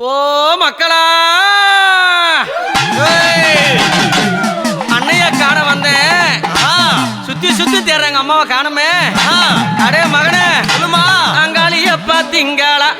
ஓ மக்களா! அண்ணைய காண வந்தேன். சுத்தி சுத்தி தேர்றாங்க அம்மாவை காணுமே. அடே மகனே. சொல்லுமா. அங்காளிய பாத்தீங்களா?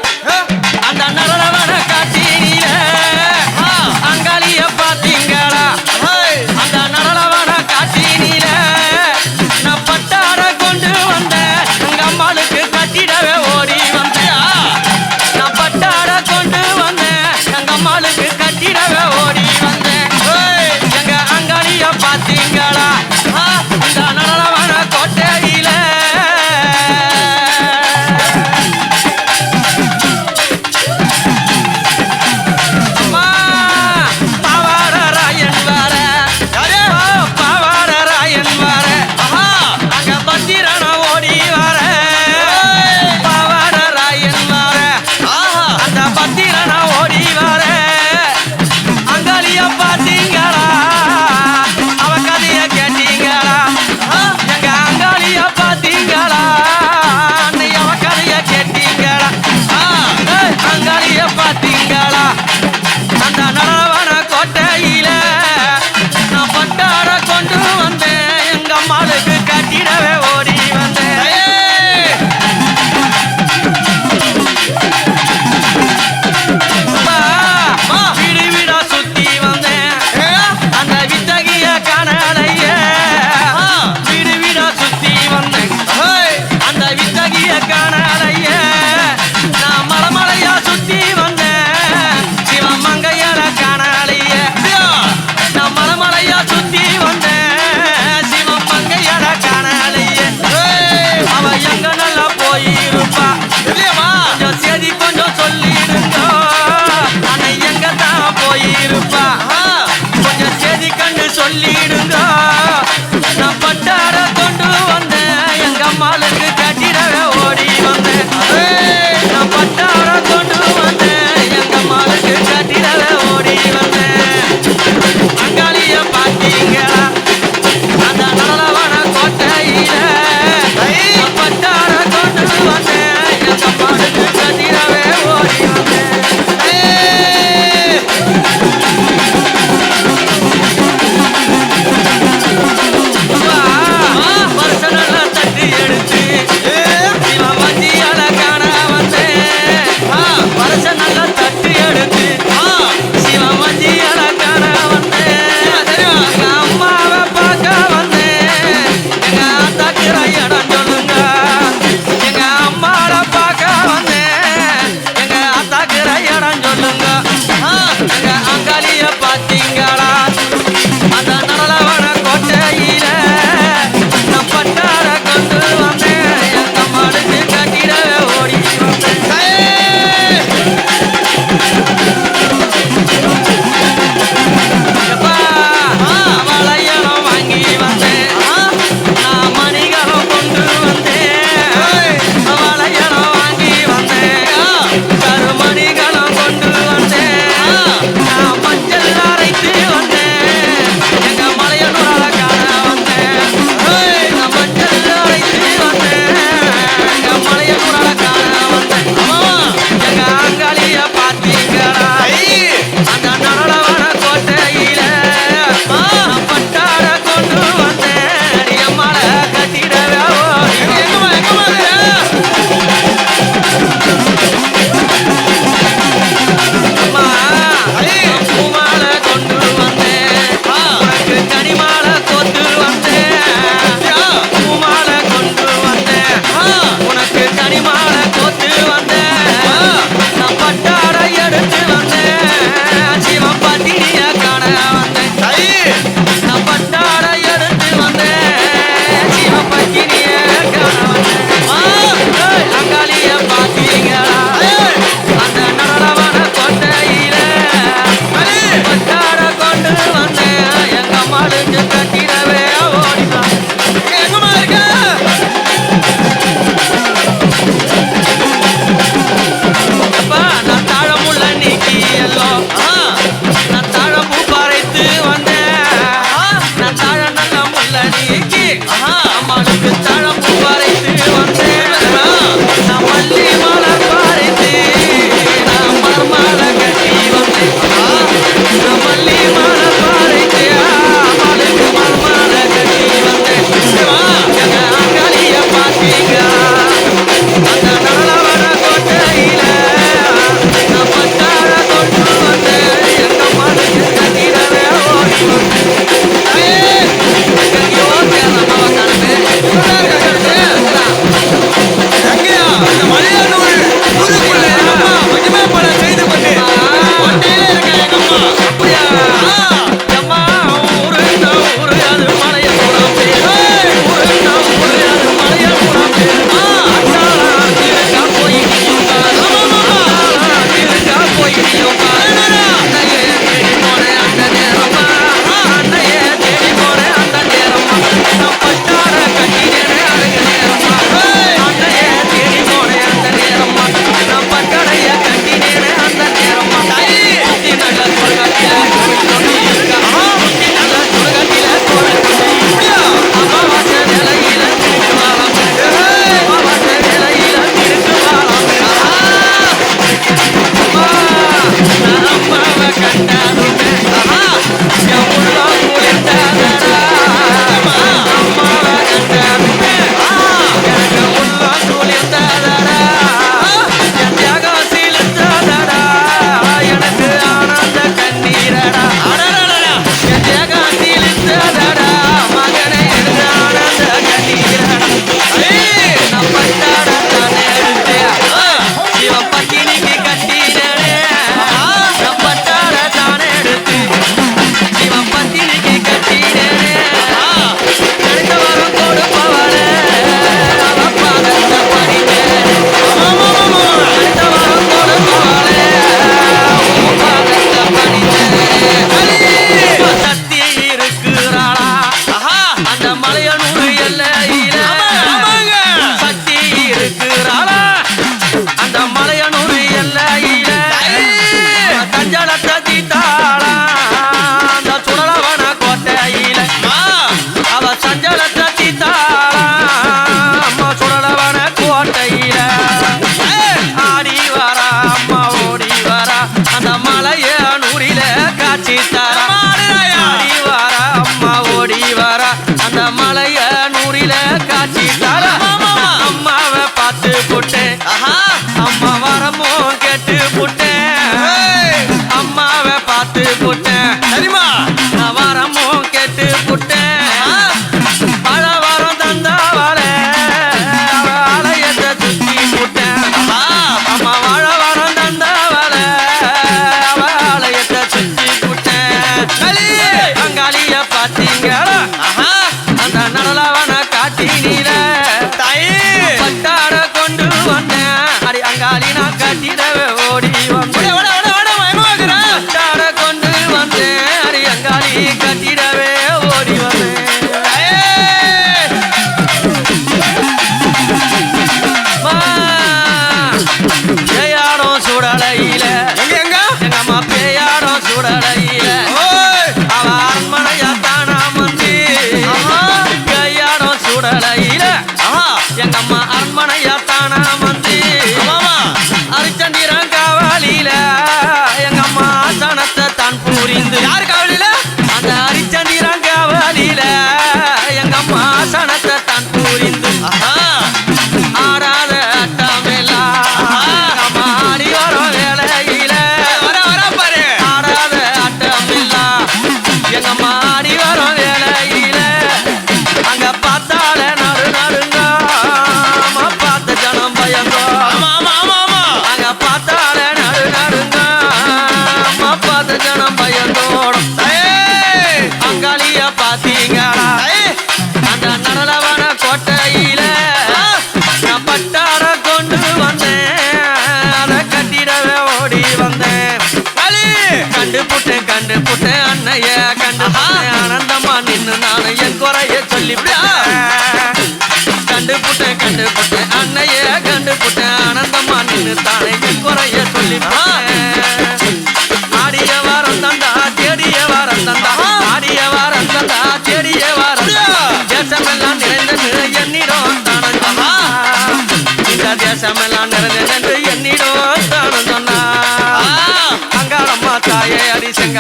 Manda, manda.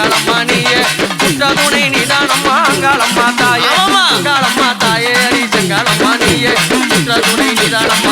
அங்காளம்மா நீயே குற்றதுணை நிதானம்மா அங்காளம்மா தாயே அங்காளம்மா தாயே அடி நீயே குற்றதுணை நிதானம்மா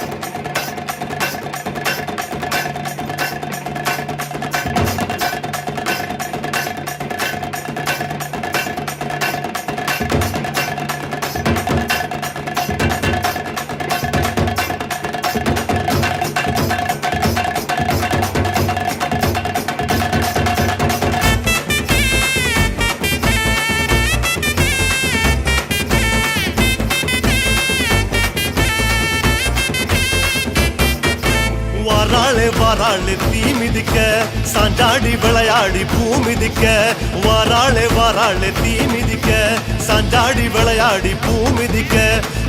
Yeah. வாராளே தீ மிதிக்க சாஞ்சாடி விளையாடி பூ மிதிக்க.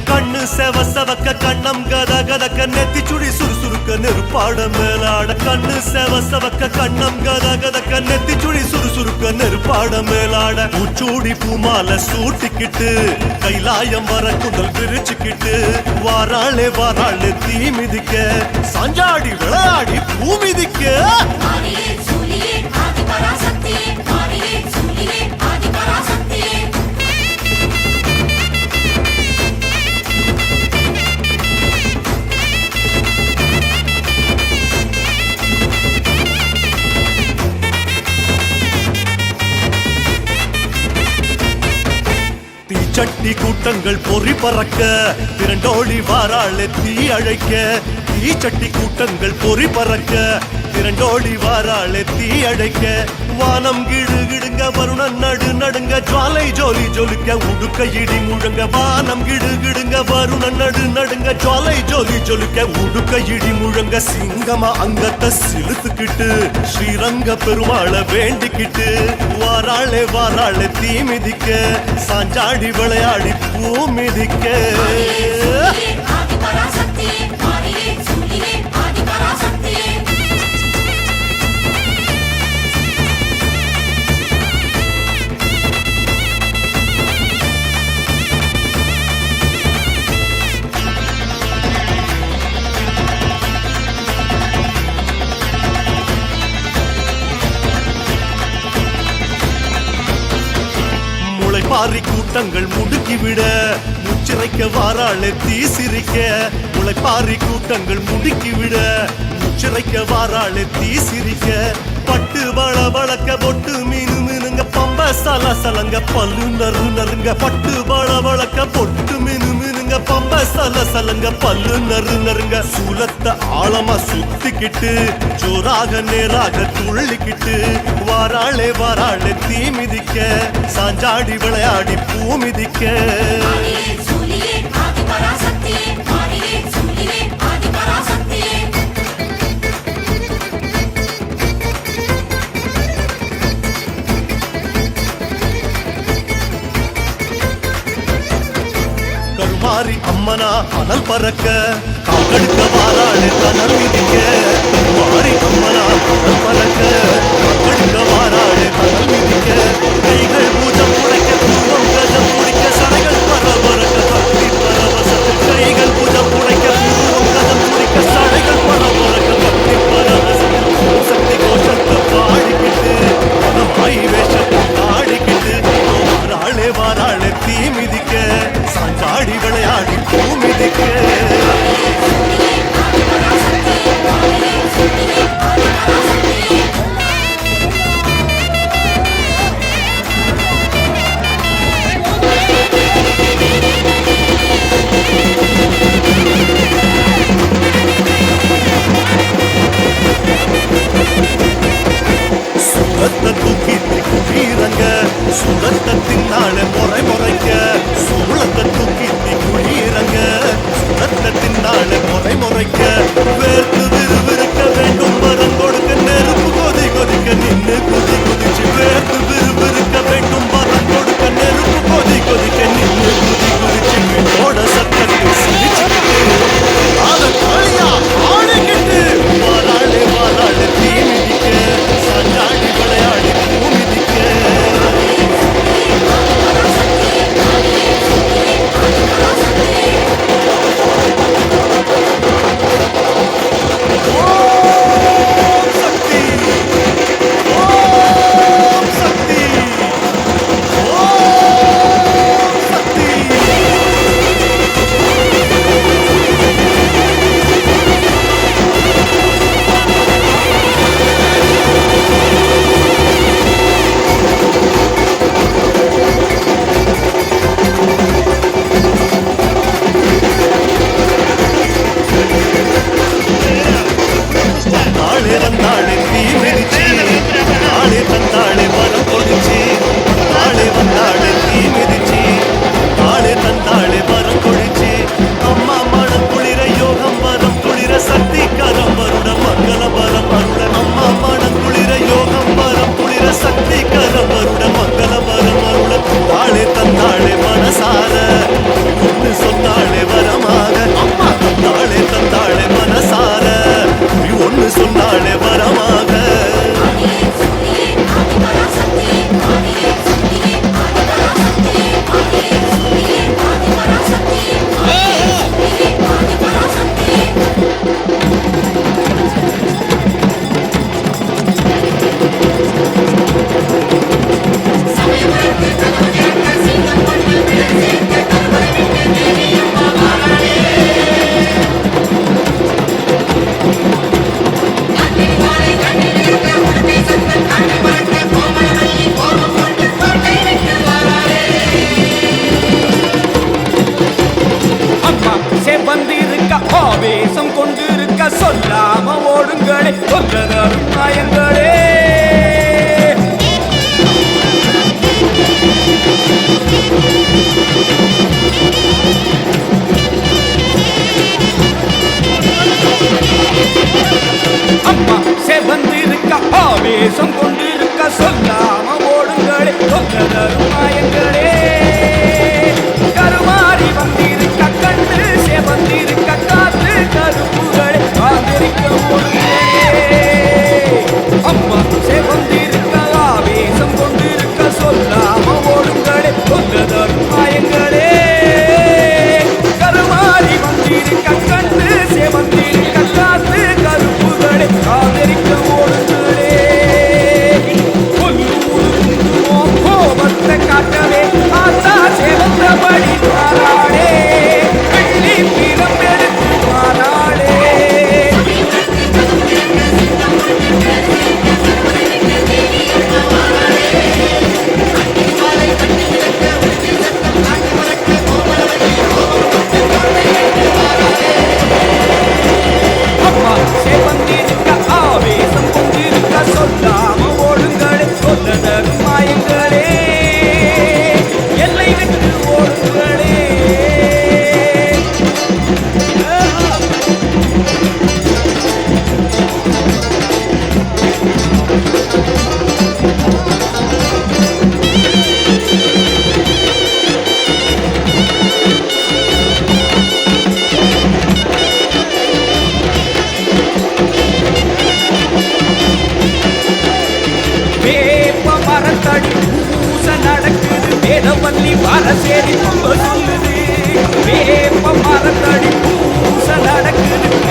கண்ணு செவ செவக்க கண்ணம் கத கதக்க நெத்தி சுடி சுறுசுறுக்க நெருப்பாட மேலாட. கண்ணு செவ செவக்க கண்ணம் கத கதக்க நெத்தி சுடி சுறுசுறுக்க நெருப்பாட மேலாட. பூச்சூடி பூமால சூட்டிக்கிட்டு கைலாயம் வர குண்டல் பிரிச்சுக்கிட்டு வாராளே வாராளே தீ மிதிக்க சாஞ்சாடி விளையாடி பூ மிதிக்க. தீச்சட்டி கூட்டங்கள் பொறி பறக்க திரண்டோழி வாராளே தீ அழைக்க தீ சட்டி கூட்டங்கள் பொறி பறக்க திரண்டோழி வாராளே தீ அழைக்க. வானம் கிடு கிடுங்க வருணன் நடு நடுங்க ஜுவாலை ஜோலி ஜொலிக்க உடுக்க இடி முழங்க வானம் கிடு கிடுங்க வருணன் நடு நடுங்க ஜுவாலை ஜோலி ஜொலிக்க உடுக்க இடி முழங்க சிங்கமா அங்கத்தை சிலுத்துக்கிட்டு ஸ்ரீரங்க பெருமாளை வேண்டிக்கிட்டு வாராளே வாராளே தீ மிதிக்க சாஞ்சாடி விளையாடி பூ மிதிக்க. முளைப்பாரி கூட்டங்கள் முடுக்கிவிட முச்சிறைக்க வாராளே தீ சிரிக்க முளைப்பாரி கூட்டங்கள் முடுக்கிவிட முச்சிறைக்க வாராளே தீ சிரிக்க பட்டு வள வளக்க பொட்டு மீனு மீனுங்க பம்ப சல சலங்க பல்லு நறு நறுங்க பட்டு வள வளக்க பொட்டு மீனு மீனுங்க பம்ப சல சலங்க பல்லு நறு நறுங்க சூலத்தை ஆழமா சுத்திக்கிட்டு ஜோராக நேராக துள்ளிக்கிட்டு வாராளே வாராளே தீ மிதிக்க சாஞ்சாடி விளையாடி பூ மிதிக்க. அம்மனா அனல் பறக்க காக்கடுக்க வாராளு கனல் மிதிக்க. மாறி அம்மனா அனல் பறக்க காக்கடுக்க வாராளு கனல் மிதிக்க. கைகள் பூஜம் உடைக்க பூவம் கஜம் முடிக்க சடைகள் பரபரக்க பக்தி பரவசத்தில் கைகள் பூஜம் உடைக்க பூவம் கஜம் முடிக்க சடைகள் பரபரக்க பக்தி பரவசத்தில் சக்தி கோஷத்தை பாடிக்கிட்டு மனமாய் வேஷத்தை ஆடிக்கிட்டு வாராளே வாராளே தீ மிதிக்க. சாஞ்சாடி விளையாடி பூ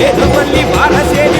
நடக்குது வேதவல்லி வரசேரி பம்ப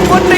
அக்னி ஜுவாலை